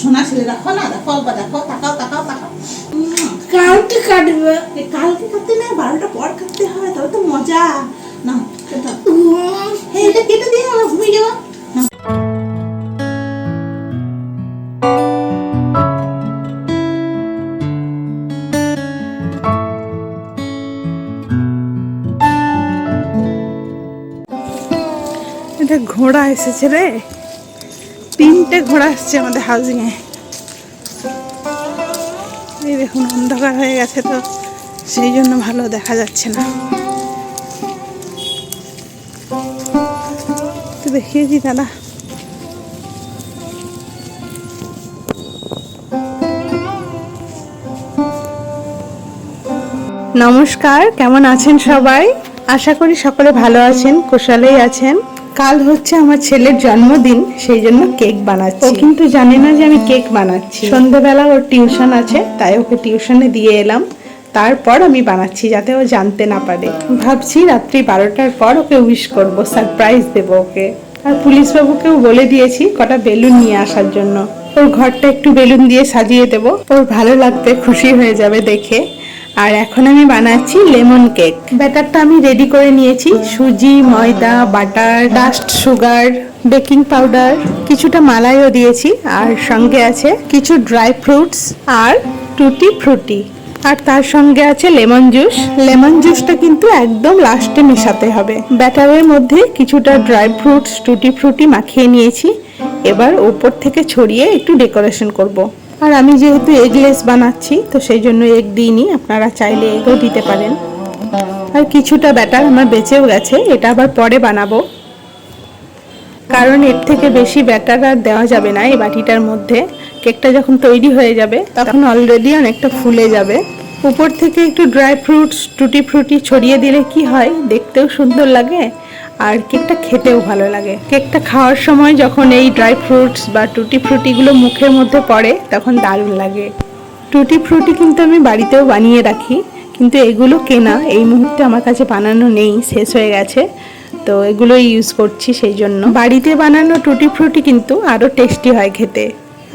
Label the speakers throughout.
Speaker 1: সোনা ছেলে দেখো না দেখো বা দেখো তাকাও তাকাও তাকাও।
Speaker 2: কালকে কাটবে।
Speaker 1: কালকে কাটতে না বারোটা পর কাটতে হবে তবে তো মজা। না এটা কেটে দিয়ে আমরা ঘুমিয়ে যাব এটা ঘোড়া এসেছে রে। তিনটে ঘোড়া আসছে আমাদের হাউজিং এ এই দেখুন, অন্ধকার হয়ে গেছে তো, সেই জন্য ভালো দেখা যাচ্ছে না। তো দেখিয়েছি দাদা। নমস্কার, কেমন আছেন সবাই? আশা করি সকলে ভালো আছেন, কুশলেই আছেন। কাল হচ্ছে আমার ছেলের জন্মদিন সেই জন্য কেক বানাচ্ছি। ও কিন্তু জানে না যে আমি কেক বানাচ্ছি। সন্ধ্যেবেলা ওর টিউশন আছে তাই ওকে টিউশনে দিয়ে এলাম। তারপর আমি বানাচ্ছি যাতে ও জানতে না পারে। ভাবছি রাত্রি বারোটার পর ওকে উইশ করব সারপ্রাইজ দেবো ওকে। আর পুলিশ বাবুকেও বলে দিয়েছি কটা বেলুন নিয়ে আসার জন্য। ওর ঘরটা একটু বেলুন দিয়ে সাজিয়ে দেব। ওর ভালো লাগবে খুশি হয়ে যাবে দেখে। আর এখন আমি বানাচ্ছি লেমন কেক। ব্যাটারটা আমি রেডি করে নিয়েছি। সুজি, ময়দা, butter, dust sugar, baking powder, কিছুটা মালাইও দিয়েছি। আর সঙ্গে আছে কিছু ড্রাই ফ্রুটস আর টুটি ফ্রুটি। আর তার সঙ্গে আছে লেমন জুস। লেমন জুসটা কিন্তু একদম লাস্টে মেশাতে হবে। ব্যাটারের মধ্যে কিছুটা ড্রাই ফ্রুটস, টুটি ফ্রুটি মাখিয়ে নিয়েছি। এবার উপর থেকে ছড়িয়ে একটু ডেকোরেশন করব। আর আমি যেহেতু এগলেস বানাচ্ছি, তো সেই জন্য এগ দিইনি, আপনারা চাইলে এগও দিতে পারেন। আর কিছুটা ব্যাটার আমার বেঁচেও গেছে, এটা আবার পরে বানাবো। কারণ এর থেকে বেশি ব্যাটার আর দেওয়া যাবে না এই বাটিটার মধ্যে। কেকটা যখন তৈরি হয়ে যাবে, তখন অলরেডি অনেকটা ফুলে যাবে। উপর থেকে একটু ড্রাই ফ্রুটস টুটি ফ্রুটি ছড়িয়ে দিলে কি হয়, দেখতেও সুন্দর লাগে। আর কেকটা খেতেও ভালো লাগে। কেকটা খাওয়ার সময় যখন এই ড্রাই ফ্রুটস বা টুটি ফ্রুটিগুলো মুখের মধ্যে পড়ে, তখন দারুণ লাগে। টুটি ফ্রুটি কিন্তু আমি বাড়িতেও বানিয়ে রাখি, কিন্তু এগুলো কেনা এই মুহূর্তে আমার কাছে বানানো নেই, শেষ হয়ে গেছে। তো এগুলো ইউজ করছি সেই জন্য। বাড়িতে বানানো টুটি ফ্রুটি কিন্তু আরও টেস্টি হয় খেতে।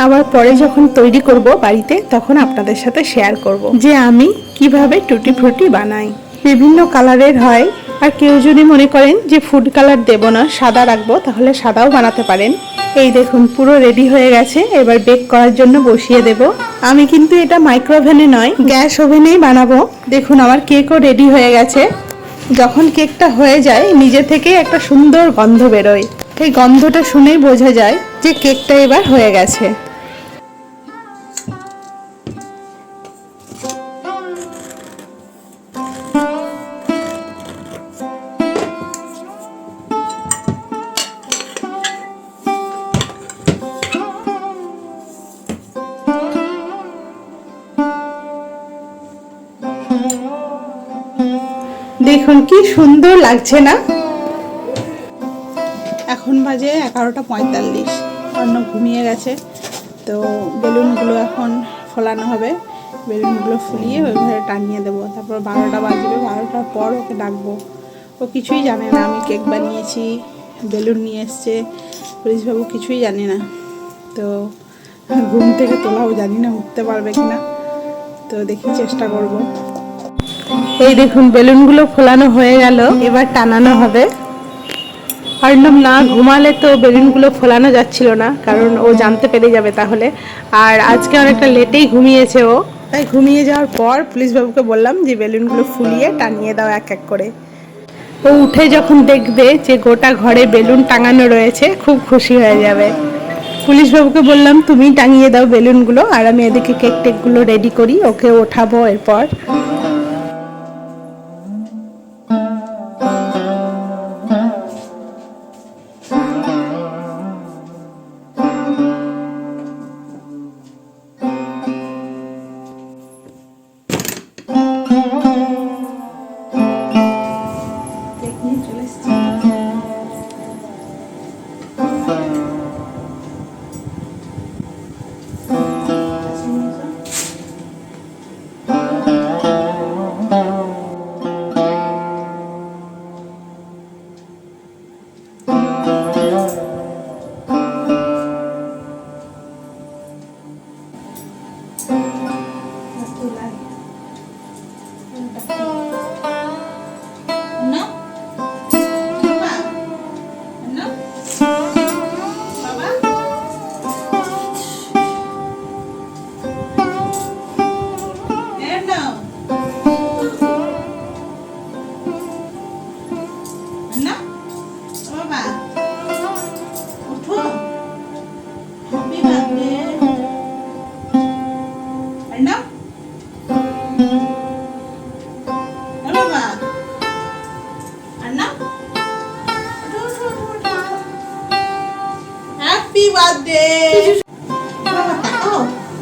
Speaker 1: আবার পরে যখন তৈরি করব বাড়িতে, তখন আপনাদের সাথে শেয়ার করব। যে আমি কীভাবে টুটি ফ্রুটি বানাই। বিভিন্ন কালারের হয় আর কেউ যদি মনে করেন যে ফুড কালার দেব না, সাদা রাখব, তাহলে সাদাও বানাতে পারেন। এই দেখুন, পুরো রেডি হয়ে গেছে, এবার বেক করার জন্য বসিয়ে দেব। আমি কিন্তু এটা মাইক্রোওভেনে নয়, গ্যাস ওভেনেই বানাবো। দেখুন, আমার কেকও রেডি হয়ে গেছে। যখন কেকটা হয়ে যায়, নিজে থেকে একটা সুন্দর গন্ধ বেরোয়। এই গন্ধটা শুনেই বোঝা যায় যে কেকটা এবার হয়ে গেছে। দেখুন কি সুন্দর লাগছে না? এখন বাজে এগারোটা পঁয়তাল্লিশ। অন্য ঘুমিয়ে গেছে। তো বেলুনগুলো এখন ফোলানো হবে। বেলুনগুলো ফুলিয়ে ওই ঘরে টানিয়ে দেবো। তারপর বারোটা বাজবে। বারোটার পর ওকে ডাকবো। ও কিছুই জানে না। আমি কেক বানিয়েছি, বেলুন নিয়ে এসছে। পুলিশবাবু কিছুই জানে না। তো ঘুম থেকে তোলাও জানি না, উঠতে পারবে কিনা। তো দেখি চেষ্টা করব। এই দেখুন বেলুনগুলো ফোলানো হয়ে গেল এবার টানানো হবে। অর্ণব না ঘুমালে তো বেলুনগুলো ফোলানো যাচ্ছিল না কারণ ও জানতে পেরে যাবে তাহলে। আর আজকে অনেকটা লেটেই ঘুমিয়েছে ও। তাই ঘুমিয়ে যাওয়ার পর পুলিশ বাবুকে বললাম যে বেলুনগুলো ফুলিয়ে টানিয়ে দাও এক এক করে। ও উঠে যখন দেখবে যে গোটা ঘরে বেলুন টাঙানো রয়েছে খুব খুশি হয়ে যাবে। পুলিশ বাবুকে বললাম তুমি টাঙিয়ে দাও বেলুনগুলো আর আমি এদিকে কেক টেকগুলো রেডি করি ওকে ওঠাবো এরপর।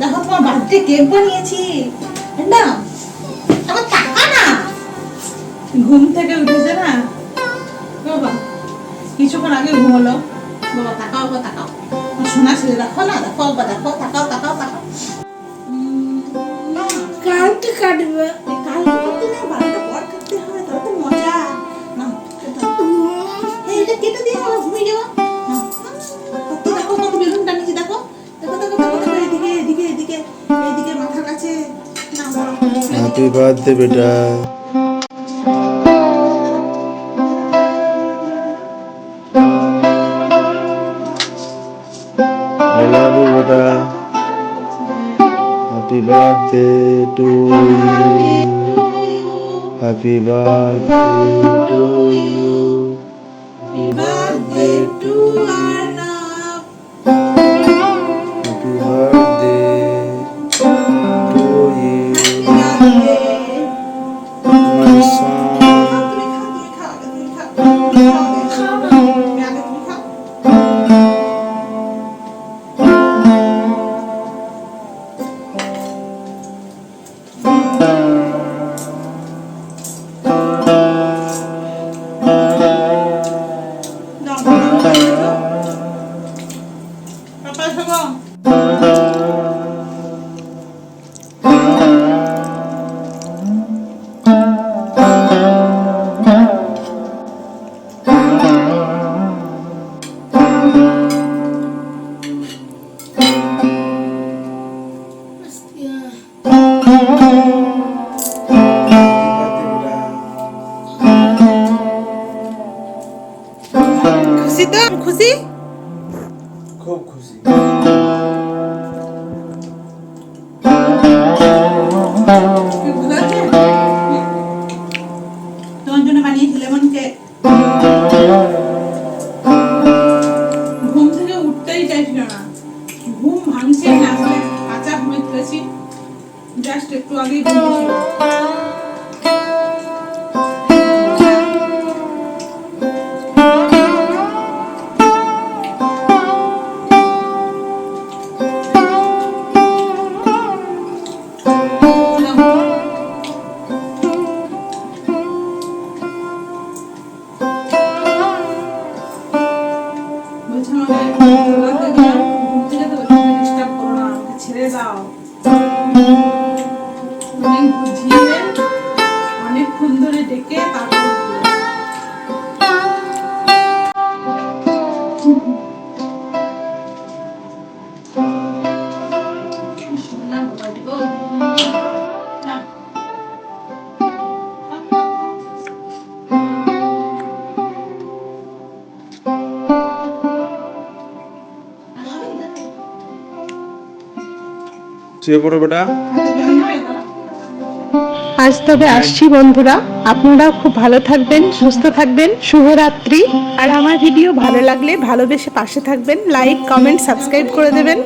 Speaker 1: দেখো তোমার বার্থডে কেক বানিয়েছি। না, আমার টাকা না। ঘুম থেকে উঠেছে না? বাবা, কিছুক্ষণ আগে ঘুমলো। বাবা, তাকাও বাবা, তাকাও। শোনা ছেলে, দেখো না, দেখো বা দেখো, তাকাও তাকাও তাকাও।
Speaker 2: কাটবে।
Speaker 3: হ্যাপি বার্থডে বেটা। I love you বেটা। Happy birthday to you happy birthday to
Speaker 1: papa এসো গো।
Speaker 3: শুয়ে পড়ো বেটা।
Speaker 1: আজ তবে আসছি বন্ধুরা। আপনারাও খুব ভালো থাকবেন, সুস্থ থাকবেন। শুভরাত্রি। আর আমার ভিডিও ভালো লাগলে ভালোবেসে পাশে থাকবেন। লাইক কমেন্ট সাবস্ক্রাইব করে দেবেন।